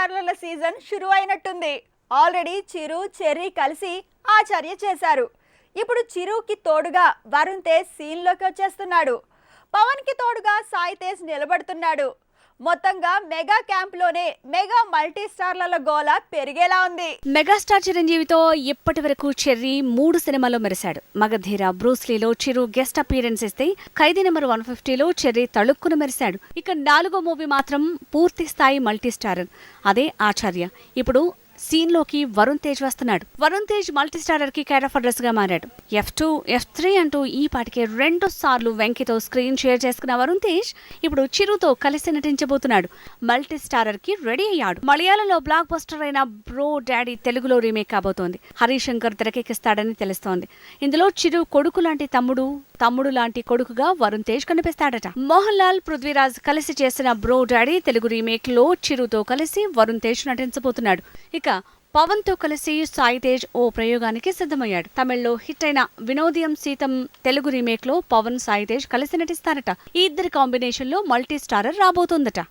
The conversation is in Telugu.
స్టార్ల సీజన్ షురు అయినట్టుంది ఆల్రెడీ చిరు చెర్రీ కలిసి ఆచార్య చేశారు. ఇప్పుడు చిరుకి తోడుగా వరుణ్ తేజ్ సీన్లోకి వచ్చేస్తున్నాడు. పవన్కి తోడుగా సాయి తేజ్ నిలబడుతున్నాడు. మొత్తంగా మెగా క్యాంప్లోనే మెగా మల్టీ స్టార్ల గోల పెరిగేలా ఉంది. మెగాస్టార్ చిరంజీవితో ఇప్పటి వరకు చెర్రీ మూడు సినిమాల్లో మెరిశాడు. మగధీర బ్రూస్లీలో చిరు గెస్ట్ అపీరెన్స్ ఇస్తే ఖైదీ నెంబర్ వన్ ఫిఫ్టీలో చెర్రీ తళుక్కున మెరిశాడు. ఇక నాలుగో మూవీ మాత్రం పూర్తి స్థాయి మల్టీ స్టార్ అదే ఆచార్య. ఇప్పుడు సీన్లోకి వరుణ్ తేజ్ వస్తున్నాడు. వరుణ్ తేజ్ మల్టీ స్టారర్కి కేర్ ఆఫ్ అడ్రస్గా మారాడు. ఎఫ్ టూ ఎఫ్ త్రీ అంటూ ఈ పాటికే రెండు సార్లు వెంకితో స్క్రీన్ షేర్ చేసుకున్న వరుణ్ తేజ్ ఇప్పుడు చిరుతో కలిసి నటించబోతున్నాడు. మల్టీ స్టారర్కి రెడీ అయ్యాడు. మలయాళంలో బ్లాక్ బస్టర్ అయిన బ్రో డాడీ తెలుగులో రీమేక్ కాబోతోంది. హరీశంకర్ తెరకెక్కిస్తాడని తెలుస్తోంది. ఇందులో చిరు కొడుకు లాంటి తమ్ముడు తమ్ముడు లాంటి కొడుకుగా వరుణ్ తేజ్ కనిపిస్తాడట. మోహన్ లాల్ పృథ్వీరాజ్ కలిసి చేసిన బ్రో డాడీ తెలుగు రీమేక్లో చిరుతో కలిసి వరుణ్ తేజ్ నటించబోతున్నాడు. ఇక పవన్తో కలిసి సాయి తేజ్ ఓ ప్రయోగానికి సిద్ధమయ్యాడు. తమిళ్ళో హిట్ అయిన వినోదయం సీతం తెలుగు రీమేక్లో పవన్ సాయి తేజ్ కలిసి నటిస్తారట. ఈ ఇద్దరి కాంబినేషన్లో మల్టీ స్టారర్ రాబోతోందట.